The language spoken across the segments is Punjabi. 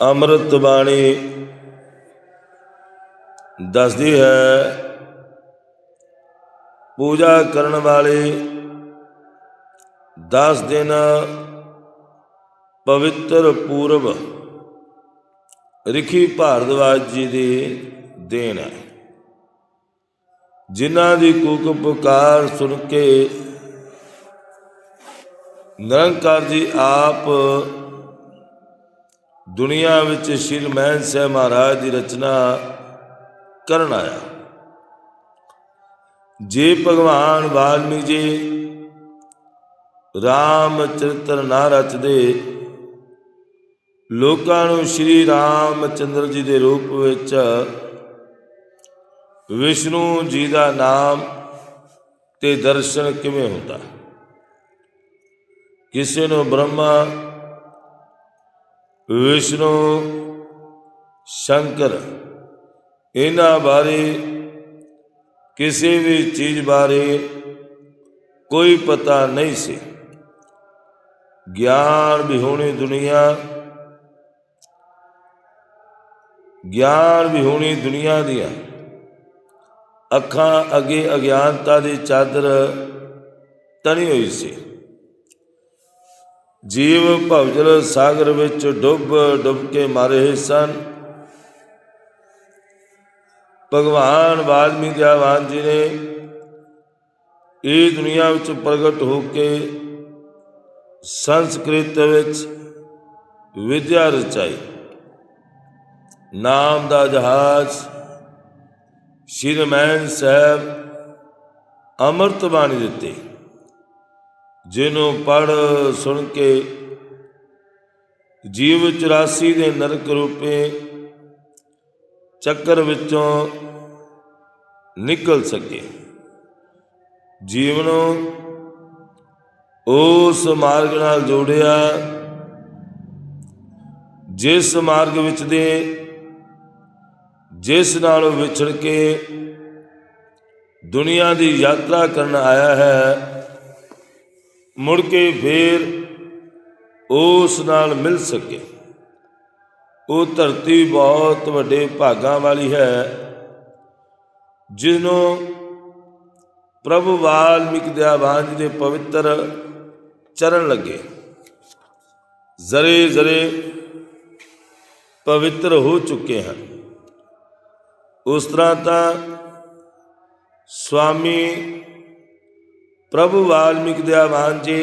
ਅੰਮ੍ਰਿਤ ਬਾਣੀ ਦੱਸਦੀ ਹੈ, ਪੂਜਾ ਕਰਨ ਵਾਲੇ 10 ਦਿਨ ਪਵਿੱਤਰ ਪੂਰਬ ਰਿਖੀ ਭਾਰਦਵਾਜ ਜੀ ਦੀ ਦੇਣ ਹੈ। ਜਿਨ੍ਹਾਂ ਦੀ ਕੂਕ ਪੁਕਾਰ ਸੁਣ ਕੇ ਨਿਰੰਕਾਰ ਜੀ ਆਪ ਦੁਨੀਆ ਵਿੱਚ ਸ਼੍ਰੀ ਮਹਿਨ ਸਾਹਿਬ ਮਹਾਰਾਜ ਦੀ ਰਚਨਾ ਕਰਨ ਆਇਆ। ਜੇ ਭਗਵਾਨ ਵਾਲਮੀਕ ਜੀ ਰਾਮ ਚਰਿਤਰ ਨਾ ਰਚਦੇ, ਲੋਕਾਂ ਨੂੰ ਸ਼੍ਰੀ ਰਾਮ ਚੰਦਰ ਜੀ ਦੇ ਰੂਪ ਵਿੱਚ ਵਿਸ਼ਨੂੰ ਜੀ ਦਾ ਨਾਮ ਤੇ ਦਰਸ਼ਨ ਕਿਵੇਂ ਹੁੰਦਾ? ਕਿਸੇ ਨੂੰ ਬ੍ਰਹਮਾ ਵਿਸ਼ਨੂੰ, ਸ਼ੰਕਰ, ਇਹਨਾਂ ਬਾਰੇ ਕਿਸੇ ਵੀ ਚੀਜ਼ ਬਾਰੇ ਕੋਈ ਪਤਾ ਨਹੀਂ ਸੀ। ਗਿਆਨ ਵਿਹੂਣੀ ਦੁਨੀਆ, ਗਿਆਨ ਵਿਹੂਣੀ ਦੁਨੀਆ ਦੀਆਂ। ਅੱਖਾਂ ਅੱਗੇ ਅਗਿਆਨਤਾ ਦੀ ਚਾਦਰ ਤਣੀ ਹੋਈ ਸੀ। ਜੀਵ ਭਵਜਲ ਸਾਗਰ ਵਿੱਚ ਡੁੱਬ ਡੁੱਬ ਕੇ ਮਾਰੇ ਸਨ। ਭਗਵਾਨ ਵਾਲਮੀਕਿ ਆਵਾਨ ਜੀ ਨੇ ਇਹ ਦੁਨੀਆ ਵਿੱਚ ਪ੍ਰਗਟ ਹੋ ਕੇ ਸੰਸਕ੍ਰਿਤ ਵਿੱਚ ਵਿਦਿਆ ਰਚਾਈ। ਨਾਮ ਦਾ ਜਹਾਜ਼ ਸ਼੍ਰੀਮੈਨ ਸਾਹਿਬ ਅੰਮ੍ਰਿਤ ਬਾਣੀ ਦਿੱਤੇ। ਜਿਹਨੂੰ ਪੜ ਸੁਣ ਕੇ ਜੀਵ 84 ਦੇ ਨਰਕ ਰੂਪੇ ਚੱਕਰ ਵਿੱਚੋਂ ਨਿਕਲ ਸਕੇ। ਜੀਵ ਉਸ ਮਾਰਗ ਨਾਲ ਜੋੜਿਆ, ਜਿਸ ਮਾਰਗ ਵਿੱਚ ਦੇ, ਜਿਸ ਨਾਲੋਂ ਵਿਛੜ ਕੇ ਦੁਨੀਆ ਦੀ ਯਾਤਰਾ ਕਰਨ ਆਇਆ ਹੈ ਮੁੜ ਕੇ ਫੇਰ ਉਸ ਨਾਲ ਮਿਲ ਸਕੇ। ਉਹ ਧਰਤੀ ਬਹੁਤ ਵੱਡੇ ਭਾਗਾਂ ਵਾਲੀ ਹੈ ਜਿਸ ਨੂੰ ਪ੍ਰਭੂ ਵਾਲਮੀਕ ਦਿਆਵਾਨ ਜੀ ਦੇ ਪਵਿੱਤਰ ਚਰਨ ਲੱਗੇ। ਜ਼ਰੇ ਜ਼ਰੇ ਪਵਿੱਤਰ ਹੋ ਚੁੱਕੇ ਹਨ। ਉਸ ਤਰ੍ਹਾਂ ਤਾਂ ਸਵਾਮੀ ਪ੍ਰਭੂ ਵਾਲਮੀਕ ਦਿਆਵਾਨ ਜੀ,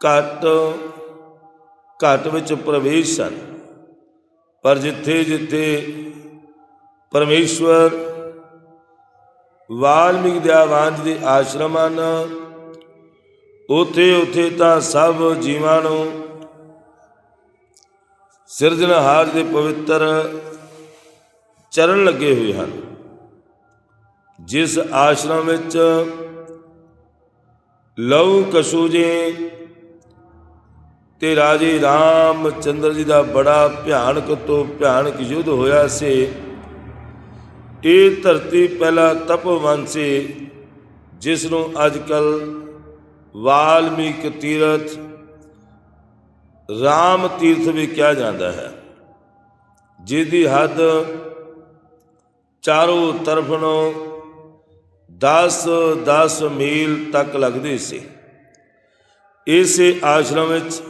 ਘਟ ਘਟ ਵਿੱਚ ਪ੍ਰਵੇਸ਼ ਸਨ। ਪਰ ਜਿੱਥੇ ਜਿੱਥੇ ਪਰਮੇਸ਼ਵਰ ਵਾਲਮੀਕ ਦਿਆਵਾਨ ਜੀ ਦੇ ਆਸ਼ਰਮ ਹਨ, ਉਥੇ ਉਥੇ ਤਾਂ ਸਭ ਜੀਵਾਂ ਨੂੰ ਸਿਰਜਣਹਾਰ ਦੇ ਪਵਿੱਤਰ ਚਰਨ ਲੱਗੇ ਹੋਏ ਹਨ। ਜਿਸ ਆਸ਼ਰਮ ਵਿੱਚ ਲਉ ਕਸ਼ੂ ਜੀ ਤੇ ਰਾਜੇ ਰਾਮ ਚੰਦਰ ਜੀ ਦਾ ਬੜਾ ਭਿਆਨਕ ਤੋਂ ਭਿਆਨਕ ਯੁੱਧ ਹੋਇਆ ਸੀ, ਇਹ ਧਰਤੀ ਪਹਿਲਾ ਤਪਵਨ ਸੀ ਜਿਸ ਨੂੰ ਅੱਜ ਕੱਲ ਵਾਲਮੀਕ ਤੀਰਥ ਰਾਮ ਤੀਰਥ ਵੀ ਕਿਹਾ ਜਾਂਦਾ ਹੈ ਜਿਸਦੀ ਹੱਦ ਚਾਰੋਂ ਤਰਫ ਨੂੰ 10 10 ਮੀਲ ਤੱਕ ਲੱਗਦੀ ਸੀ। ਇਸੇ ਆਸ਼ਰਮ ਵਿੱਚ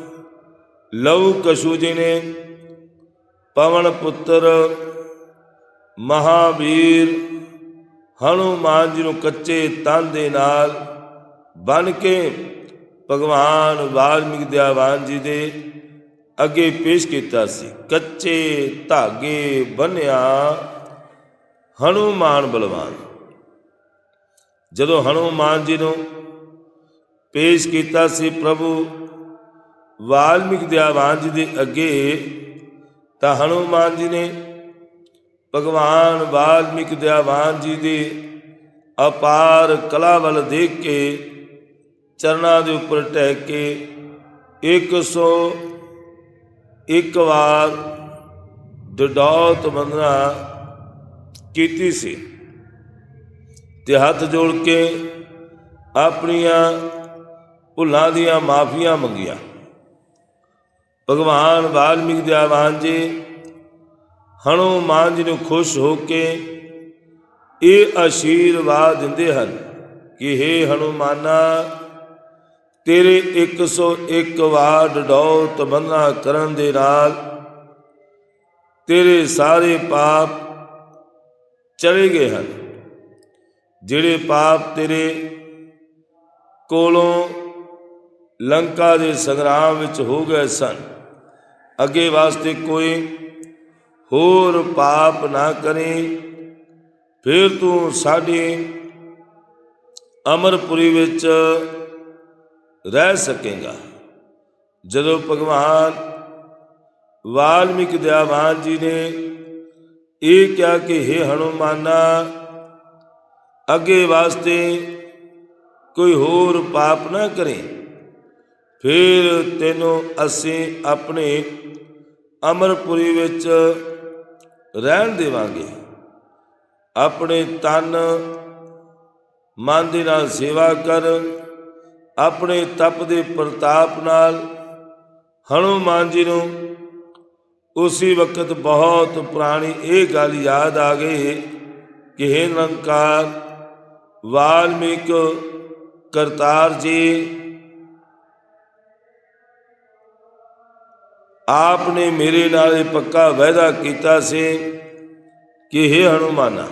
ਲਵ ਕਸ਼ੂ ਜੀ ਨੇ ਪਵਨ ਪੁੱਤਰ, ਮਹਾਵੀਰ ਹਨੂਮਾਨ ਜੀ ਨੂੰ ਕੱਚੇ ਤਨ ਦੇ ਨਾਲ ਬਨ ਕੇ ਭਗਵਾਨ ਵਾਲਮੀਕ ਦਿਆਵਾਨ ਜੀ ਦੇ ਅੱਗੇ ਪੇਸ਼ ਕੀਤਾ ਸੀ। ਕੱਚੇ ਧਾਗੇ ਬੰਨਿਆ ਹਨੂਮਾਨ ਬਲਵਾਨ। ਜਦੋਂ ਹਨੂਮਾਨ ਜੀ ਨੂੰ ਪੇਸ਼ ਕੀਤਾ ਸੀ ਪ੍ਰਭੂ ਵਾਲਮੀਕ ਦਿਆਵਾਨ ਜੀ ਦੇ ਅੱਗੇ, ਤਾਂ ਹਨੂਮਾਨ ਜੀ ਨੇ ਭਗਵਾਨ ਵਾਲਮੀਕ ਦਿਆਵਾਨ ਜੀ ਦੀ ਅਪਾਰ ਕਲਾ ਵੱਲ ਦੇਖ ਕੇ ਚਰਨਾਂ ਦੇ ਉੱਪਰ ਟਹਿ ਕੇ 100 ਇੱਕ ਵਾਰ ਡਡੌਤ ਬੰਦਨਾ ਕੀਤੀ ਸੀ। ਤੇ ਹੱਥ ਜੋੜ ਕੇ ਆਪਣੀਆਂ ਭੁੱਲਾਂ ਦੀਆਂ ਮਾਫੀਆਂ ਮੰਗੀਆਂ। ਭਗਵਾਨ ਵਾਲਮੀਕ ਦਿਆਵਾਨ ਜੀ ਹਨੂਮਾਨ ਜੀ ਨੂੰ ਖੁਸ਼ ਹੋ ਕੇ ਇਹ ਆਸ਼ੀਰਵਾਦ ਦਿੰਦੇ ਹਨ ਕਿ हे ਹਨੂਮਾਨਾ, ਤੇਰੇ 101 ਵਾਰ ਡਡੌ ਤਮੰਨਾ ਕਰਨ ਦੇ ਨਾਲ ਤੇਰੇ ਸਾਰੇ ਪਾਪ ਚਲੇ ਗਏ ਹਨ। ਜਿਹੜੇ ਪਾਪ ਤੇਰੇ ਕੋਲੋਂ ਲੰਕਾ ਦੇ ਸੰਗਰਾਮ ਵਿੱਚ ਹੋ ਗਏ ਸਨ, ਅੱਗੇ ਵਾਸਤੇ ਕੋਈ ਹੋਰ ਪਾਪ ਨਾ ਕਰੇ, ਫਿਰ ਤੂੰ ਸਾਡੀ ਅਮਰਪੁਰੀ ਵਿੱਚ ਰਹਿ ਸਕੇਗਾ। ਜਦੋਂ ਭਗਵਾਨ ਵਾਲਮੀਕ ਦਿਆਵਾਨ ਜੀ ਨੇ ਇਹ ਕਿਹਾ ਕਿ हे ਹਨੂਮਾਨਾ ਅੱਗੇ ਵਾਸਤੇ ਕੋਈ ਹੋਰ ਪਾਪ ਨਾ ਕਰੇ। ਫਿਰ ਤੈਨੂੰ ਅਸੀਂ ਆਪਣੇ ਅਮਰਪੁਰੀ ਵਿੱਚ ਰਹਿਣ ਦੇਵਾਂਗੇ। ਆਪਣੇ ਤਨ, ਮਨ ਦੇ ਨਾਲ ਸੇਵਾ ਕਰ, ਆਪਣੇ ਤਪ ਦੇ ਪ੍ਰਤਾਪ ਨਾਲ ਹਨੂਮਾਨ ਜੀ ਨੂੰ ਉਸੇ ਵਕਤ ਬਹੁਤ ਪੁਰਾਣੀ ਇਹ ਗੱਲ ਯਾਦ ਆ ਗਈ ਕਿ हे ਨਿਰੰਕਾਰ ਵਾਲਮੀਕ ਕਰਤਾਰ ਜੀ ਆਪ ਨੇ ਮੇਰੇ ਨਾਲ ਇਹ ਪੱਕਾ ਵਾਅਦਾ ਕੀਤਾ ਸੀ ਕਿ हे ਹਨੂਮਾਨਾ,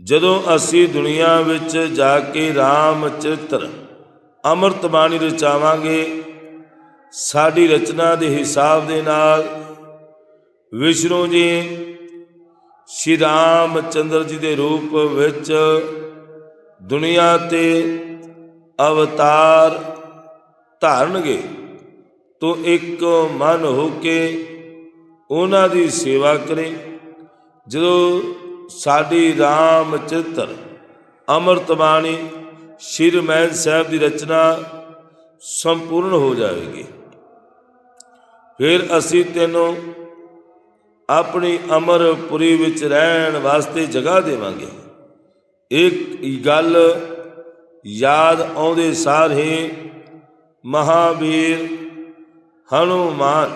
ਜਦੋਂ ਅਸੀਂ ਦੁਨੀਆ ਵਿੱਚ ਜਾ ਕੇ ਰਾਮ ਚਰਿਤਰ ਅੰਮ੍ਰਿਤ ਬਾਣੀ ਰਚਾਵਾਂਗੇ ਸਾਡੀ ਰਚਨਾ ਦੇ ਹਿਸਾਬ ਦੇ ਨਾਲ ਵਿਸ਼ਨੂੰ ਜੀ ਸ਼੍ਰੀ ਰਾਮ ਚੰਦਰ ਜੀ ਦੇ ਰੂਪ ਵਿੱਚ ਦੁਨੀਆ ਤੇ ਅਵਤਾਰ ਧਾਰਨਗੇ। ਤੋ ਇੱਕ ਮਨ ਹੋ ਕੇ ਉਹਨਾਂ ਦੀ ਸੇਵਾ ਕਰੇ। ਜਦੋਂ ਸਾਡੀ RAM ਚਿੱਤਰ ਅੰਮ੍ਰਿਤ ਬਾਣੀ ਸ਼੍ਰੀ ਮਹਿਲ ਸਾਹਿਬ ਦੀ ਰਚਨਾ ਸੰਪੂਰਨ ਹੋ ਜਾਵੇਗੀ। ਫਿਰ ਅਸੀਂ ਤੈਨੂੰ ਆਪਣੀ ਅਮਰਪੁਰੀ ਵਿੱਚ ਰਹਿਣ ਵਾਸਤੇ ਜਗ੍ਹਾ ਦੇਵਾਂਗੇ। ਇੱਕ ਗੱਲ ਯਾਦ ਆਉਂਦੇ ਸਾਰ ਹੀ ਮਹਾਵੀਰ ਹਨੂਮਾਨ,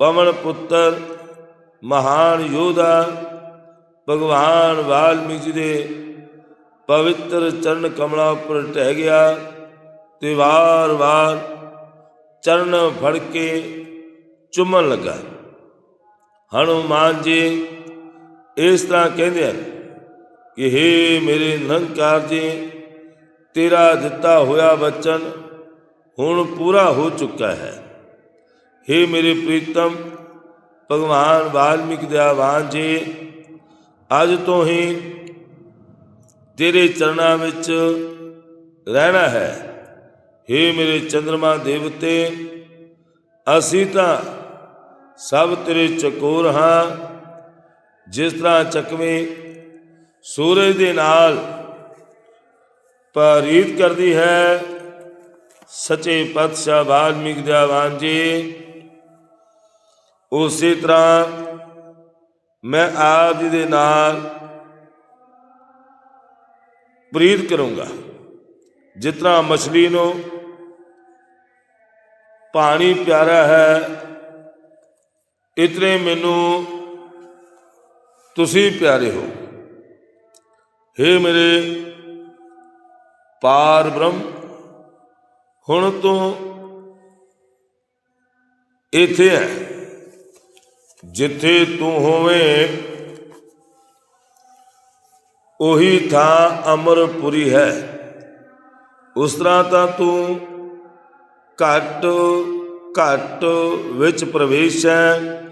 ਪਵਨ ਪੁੱਤਰ, ਮਹਾਨ ਯੋਧਾ, ਭਗਵਾਨ ਵਾਲਮੀਕ ਜੀ ਦੇ ਪਵਿੱਤਰ ਚਰਨ ਕਮਲਾਂ ਉੱਪਰ ਟਹਿ ਗਿਆ ਤੇ ਵਾਰ-ਵਾਰ ਚਰਨ ਫੜ ਕੇ ਚੁੰਮਣ ਲੱਗਾ। ਹਨੂਮਾਨ ਜੀ ਇਸ ਤਰ੍ਹਾਂ ਕਹਿੰਦੇ ਹਨ ਕਿ हे ਮੇਰੇ ਨਿਰੰਕਾਰ ਜੀ ਤੇਰਾ ਦਿੱਤਾ ਹੋਇਆ ਵਚਨ ਹੁਣ ਪੂਰਾ ਹੋ ਚੁੱਕਾ ਹੈ हे ਮੇਰੇ ਪ੍ਰੀਤਮ ਭਗਵਾਨ ਵਾਲਮੀਕ ਦਿਆਵਾਨ ਜੀ ਅੱਜ ਤੋਂ ਹੀ ਤੇਰੇ ਚਰਨਾਂ ਵਿੱਚ ਰਹਿਣਾ ਹੈ हे ਮੇਰੇ ਚੰਦਰਮਾ ਦੇਵਤੇ ਅਸੀਂ ਤਾਂ ਸਭ ਤੇਰੇ ਚਕੋਰ ਹਾਂ। ਜਿਸ ਤਰ੍ਹਾਂ ਚੱਕਵੇਂ ਸੂਰਜ ਦੇ ਨਾਲ ਪਰੀਤ ਕਰਦੀ ਹੈ, ਸੱਚੇ ਪਾਤਸ਼ਾਹ ਵਾਲਮੀਕ ਦਿਆਵਾਨ ਜੀ। ਉਸੇ ਤਰ੍ਹਾਂ ਮੈਂ ਆਪ ਜੀ ਦੇ ਨਾਲ ਪ੍ਰੀਤ ਕਰੂੰਗਾ। ਜਿਸ ਤਰ੍ਹਾਂ ਮਛਲੀ ਨੂੰ ਪਾਣੀ ਪਿਆਰਾ ਹੈ ਇਤਨੇ ਮੈਨੂੰ ਤੁਸੀਂ ਪਿਆਰੇ ਹੋ। हे ਮੇਰੇ ਪਾਰ ਬ੍ਰਹਮ, ਹੁਣ ਤੋਂ ਇੱਥੇ ਹੈ ਜਿੱਥੇ ਤੂੰ ਹੋਵੇਂ, ਉਹੀ ਥਾਂ ਅਮਰਪੁਰੀ ਹੈ। ਉਸ ਤਰ੍ਹਾਂ ਤਾਂ ਤੂੰ ਘਟ ਘਟ ਵਿੱਚ ਪ੍ਰਵੇਸ਼ ਹੈ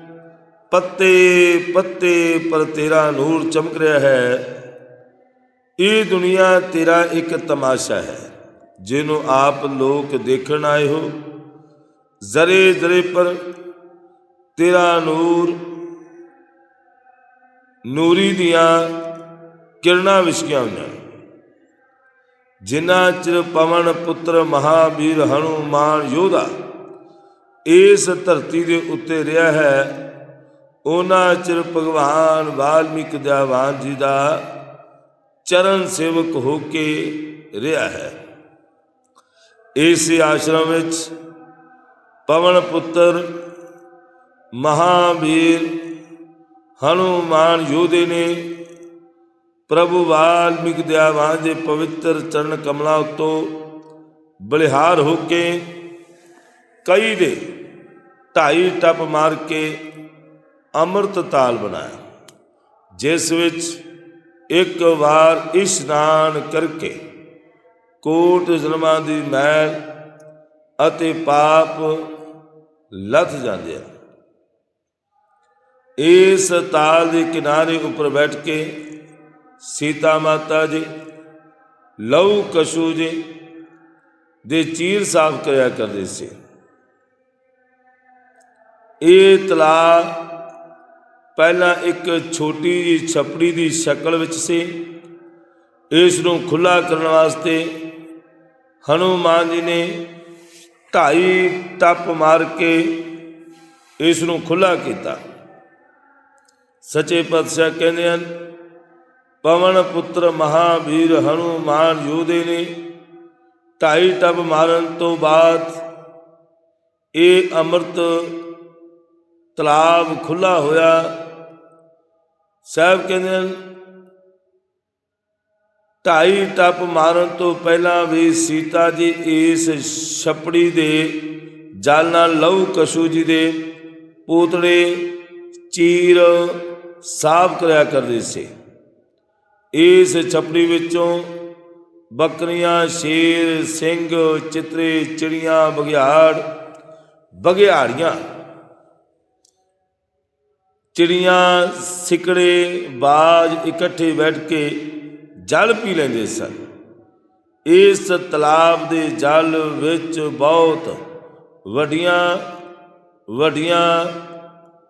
ਪੱਤੇ ਪੱਤੇ, ਪਰ ਤੇਰਾ ਨੂਰ ਚਮਕ ਰਿਹਾ ਹੈ। ਇਹ ਦੁਨੀਆ ਤੇਰਾ ਇੱਕ ਤਮਾਸ਼ਾ ਹੈ, ਜਿਹਨੂੰ ਆਪ ਲੋਕ ਦੇਖਣ ਆਏ ਹੋ। ਜ਼ਰੇ ਜ਼ਰੇ ਪਰ ਤੇਰਾ ਨੂਰ ਨੂਰੀ ਦੀਆਂ ਕਿਰਨਾਂ ਵਿਛਕੀਆਂ ਹੋਈਆਂ ਜਿਨ੍ਹਾਂ ਚਿਰ ਪਵਨ ਪੁੱਤਰ ਮਹਾਵੀਰ ਹਨੂਮਾਨ ਯੋਧਾ ਇਸ ਧਰਤੀ ਦੇ ਉੱਤੇ ਰਿਹਾ ਹੈ ਉਹਨਾਂ ਚਿਰ ਭਗਵਾਨ ਵਾਲਮੀਕ ਦਿਆਵਾਨ ਜੀ ਦਾ ਚਰਨ ਸੇਵਕ ਹੋ ਕੇ ਰਿਹਾ ਹੈ। ਇਸ ਆਸ਼ਰਮ ਵਿੱਚ ਪਵਨ ਪੁੱਤਰ ਮਹਾਵੀਰ ਹਨੂਮਾਨ ਯੋਧੇ ਨੇ ਪ੍ਰਭੂ ਵਾਲਮੀਕ ਦਿਆਵਾਨ ਦੇ ਪਵਿੱਤਰ ਚਰਨ ਕਮਲਾਂ ਉਤੋਂ ਬਲਿਹਾਰ ਹੋ ਕੇ ਕਈ ਦੇ ਢਾਈ ਟੱਪ ਮਾਰ ਕੇ ਅੰਮ੍ਰਿਤ ਤਾਲ ਬਣਾਇਆ, ਜਿਸ ਵਿੱਚ ਇੱਕ ਵਾਰ ਇਸ਼ਨਾਨ ਕਰਕੇ ਕੋਟ ਜ਼ਨਮਾਂ ਦੀ ਮੈਲ ਅਤੇ ਪਾਪ ਲੱਥ ਜਾਂਦੇ ਹਨ। ਇਸ ਤਾਲ ਦੇ ਕਿਨਾਰੇ ਉੱਪਰ ਬੈਠ ਕੇ ਸੀਤਾ ਮਾਤਾ ਜੀ, ਲਹੂ ਕਸ਼ੂ ਜੀ ਦੇ ਚੀਰ ਸਾਫ਼ ਕਰਿਆ ਕਰਦੇ ਸੀ। ਇਹ ਤਲਾ ਪਹਿਲਾਂ ਇੱਕ ਛੋਟੀ ਜਿਹੀ ਛਪੜੀ ਦੀ ਸ਼ਕਲ ਵਿੱਚ ਸੀ। ਇਸ ਨੂੰ ਖੁੱਲਾ ਕਰਨ ਵਾਸਤੇ ਹਨੂਮਾਨ ਜੀ ਨੇ ਢਾਈ ਟੱਪ ਮਾਰ ਕੇ ਇਸ ਨੂੰ ਖੁੱਲਾ ਕੀਤਾ। ਸੱਚੇ ਪਾਤਸ਼ਾਹ ਕਹਿੰਦੇ ਹਨ, ਪਵਨ ਪੁੱਤਰ ਮਹਾਵੀਰ ਹਨੂਮਾਨ ਯੋਧੇ ਨੇ ਢਾਈ ਟੱਪ ਮਾਰਨ ਤੋਂ ਬਾਅਦ ਇਹ ਅੰਮ੍ਰਿਤ ਤਲਾਬ ਖੁੱਲਾ ਹੋਇਆ। ਸਾਹਿਬ ਕਹਿੰਦੇ ਹਨ, ਢਾਈ ਟੱਪ ਮਾਰਨ ਤੋਂ ਪਹਿਲਾਂ ਵੀ ਸੀਤਾ ਜੀ ਇਸ ਛਪੜੀ ਦੇ ਜਲ ਨਾਲ ਲਹੂ ਕਸ਼ੂ ਜੀ ਦੇ ਪੋਤੜੇ ਚੀਰ ਸਾਫ਼ ਕਰਿਆ ਕਰਦੇ ਸੀ। ਇਸ ਛਪੜੀ ਵਿੱਚੋਂ ਬੱਕਰੀਆਂ, ਸ਼ੇਰ, ਸਿੰਘ, ਚਿੱਤਰੇ, ਚਿੜੀਆਂ ਬਗਿਆੜ ਬਗਿਆੜੀਆਂ ਚਿੜੀਆਂ, ਸਿਕੜੇ, ਬਾਜ ਇਕੱਠੇ ਬੈਠ ਕੇ ਜਲ ਪੀ ਲੈਂਦੇ ਸਨ। ਇਸ ਤਲਾਬ ਦੇ ਜਲ ਵਿੱਚ ਬਹੁਤ ਵੱਡੀਆਂ ਵੱਡੀਆਂ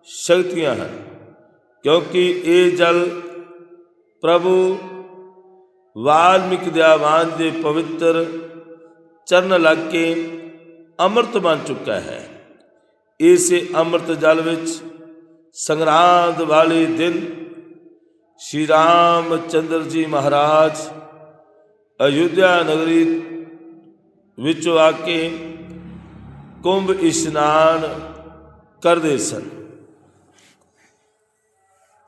ਸ਼ਕਤੀਆਂ ਹਨ, ਕਿਉਂਕਿ ਇਹ ਜਲ ਪ੍ਰਭੂ ਵਾਲਮੀਕ ਦਿਆਵਾਨ ਦੇ ਪਵਿੱਤਰ ਚਰਨ ਲੱਗ ਕੇ ਅੰਮ੍ਰਿਤ ਬਣ ਚੁੱਕਾ ਹੈ। ਇਸੇ ਅੰਮ੍ਰਿਤ ਜਲ ਵਿੱਚ ਸੰਗਰਾਂਦ ਵਾਲੇ ਦਿਨ ਸ਼੍ਰੀ ਰਾਮ ਚੰਦਰ ਜੀ ਮਹਾਰਾਜ ਅਯੁੱਧਿਆ ਨਗਰੀ ਵਿੱਚੋਂ ਆ ਕੇ ਕੁੰਭ ਇਸ਼ਨਾਨ ਕਰਦੇ ਸਨ।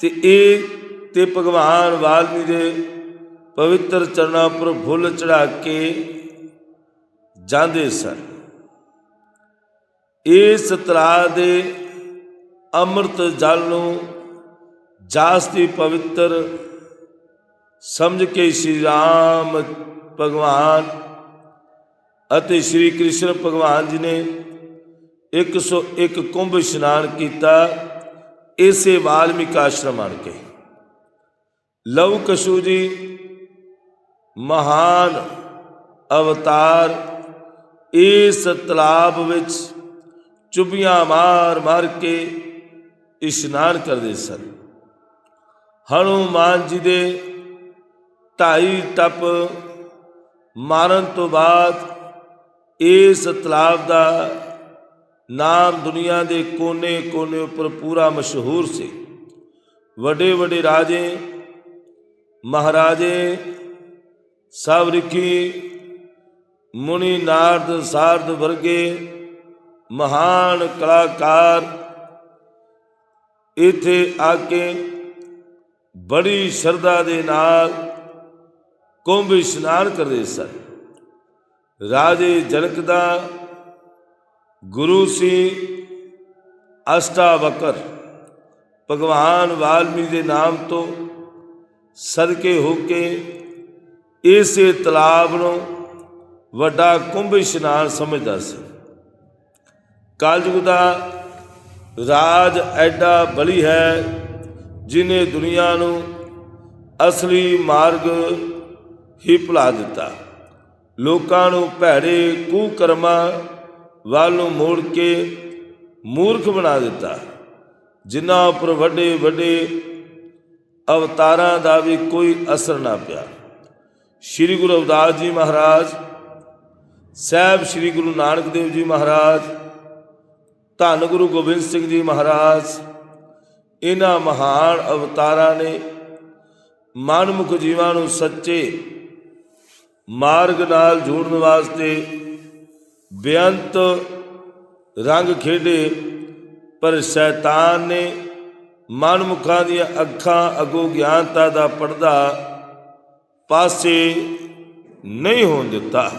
ਤੇ ਇਹ ਤੇ ਭਗਵਾਨ ਵਾਲਮੀ ਦੇ ਪਵਿੱਤਰ ਚਰਨਾਂ ਉੱਪਰ ਫੁੱਲ ਚੜਾ ਕੇ ਜਾਂਦੇ ਸਨ। ਇਸ ਤਰਾ ਦੇ ਅੰਮ੍ਰਿਤ ਜਲ ਨੂੰ ਜਾਸਤੀ ਪਵਿੱਤਰ ਸਮਝ ਕੇ ਸ਼੍ਰੀ ਰਾਮ ਭਗਵਾਨ ਅਤੇ ਸ਼੍ਰੀ ਕ੍ਰਿਸ਼ਨ ਭਗਵਾਨ ਜੀ ਨੇ 101 ਕੁੰਭ ਇਸ਼ਨਾਨ ਕੀਤਾ, ਇਸੇ ਵਾਲਮੀਕ ਆਸ਼ਰਮ ਆਣ ਕੇ। ਲਵ ਕਸ਼ੂ ਜੀ ਮਹਾਨ ਅਵਤਾਰ, ਇਸ ਤਲਾਬ ਵਿੱਚ ਚੁਬੀਆਂ ਮਾਰ ਮਾਰ ਕੇ ਇਸ਼ਨਾਨ ਕਰਦੇ ਸਨ। ਹਨੂਮਾਨ ਜੀ ਦੇ ਢਾਈ ਟੱਪ ਮਾਰਨ ਤੋਂ ਬਾਅਦ ਇਸ ਤਲਾਬ ਦਾ ਨਾਮ ਦੁਨੀਆ ਦੇ ਕੋਨੇ-ਕੋਨੇ ਉੱਪਰ ਪੂਰਾ ਮਸ਼ਹੂਰ ਸੀ। ਵੱਡੇ ਵੱਡੇ ਰਾਜੇ, ਮਹਾਰਾਜੇ, ਸਭ ਰਿਖੀ, ਮੁਨੀ ਨਾਰਦ, ਸਾਰਦ ਵਰਗੇ ਮਹਾਨ ਕਲਾਕਾਰ ਇੱਥੇ ਆ ਕੇ ਬੜੀ ਸ਼ਰਧਾ ਦੇ ਨਾਲ ਕੁੰਭ ਇਸ਼ਨਾਨ ਕਰਦੇ ਸਨ। ਰਾਜੇ ਜਨਕ ਦਾ ਗੁਰੂ ਸੀ ਅਸ਼ਟਾਵਕਰ। ਭਗਵਾਨ ਵਾਲਮੀਕ ਦੇ ਨਾਮ ਤੋਂ ਸਦਕੇ ਹੋ ਕੇ ਇਸੇ ਤਲਾਬ ਨੂੰ ਵੱਡਾ ਕੁੰਭ ਇਸ਼ਨਾਨ ਸਮਝਦਾ ਸੀ। ਕਲਯੁਗ ਦਾ ਰਾਜ ਐਡਾ ਬਲੀ ਹੈ ਜਿਨੇ ਦੁਨੀਆ ਨੂੰ ਅਸਲੀ ਮਾਰਗ ਹੀ ਭੁਲਾ ਦਿੱਤਾ। ਲੋਕਾਂ ਨੂੰ ਭੈੜੇ ਕੁਕਰਮਾਂ ਵੱਲ ਨੂੰ ਮੋੜ ਕੇ ਮੂਰਖ ਬਣਾ ਦਿੱਤਾ। ਜਿਨ੍ਹਾਂ ਉੱਪਰ ਵੱਡੇ ਵੱਡੇ ਅਵਤਾਰਾਂ ਦਾ ਵੀ ਕੋਈ ਅਸਰ ਨਾ ਪਿਆ। ਸ੍ਰੀ ਗੁਰੂ ਅਵਦਾਸ ਜੀ ਮਹਾਰਾਜ, ਸਾਹਿਬ ਸ੍ਰੀ ਗੁਰੂ ਨਾਨਕ ਦੇਵ ਜੀ ਮਹਾਰਾਜ ਧੰਨ ਗੁਰੂ ਗੋਬਿੰਦ ਸਿੰਘ ਜੀ ਮਹਾਰਾਜ, ਇਹਨਾਂ ਮਹਾਨ ਅਵਤਾਰਾਂ ਨੇ ਮਨਮੁਖ ਜੀਵਾਂ ਨੂੰ ਸੱਚੇ ਮਾਰਗ ਨਾਲ ਜੋੜਨ ਵਾਸਤੇ ਬੇਅੰਤ ਰੰਗ ਖੇਡੇ, ਪਰ ਸ਼ੈਤਾਨ ਨੇ ਮਨਮੁਖਾਂ ਦੀਆਂ ਅੱਖਾਂ ਅਗੋ ਗਿਆਨਤਾ ਦਾ ਪਰਦਾ ਪਾਸੇ ਨਹੀਂ ਹੋਣ ਦਿੱਤਾ।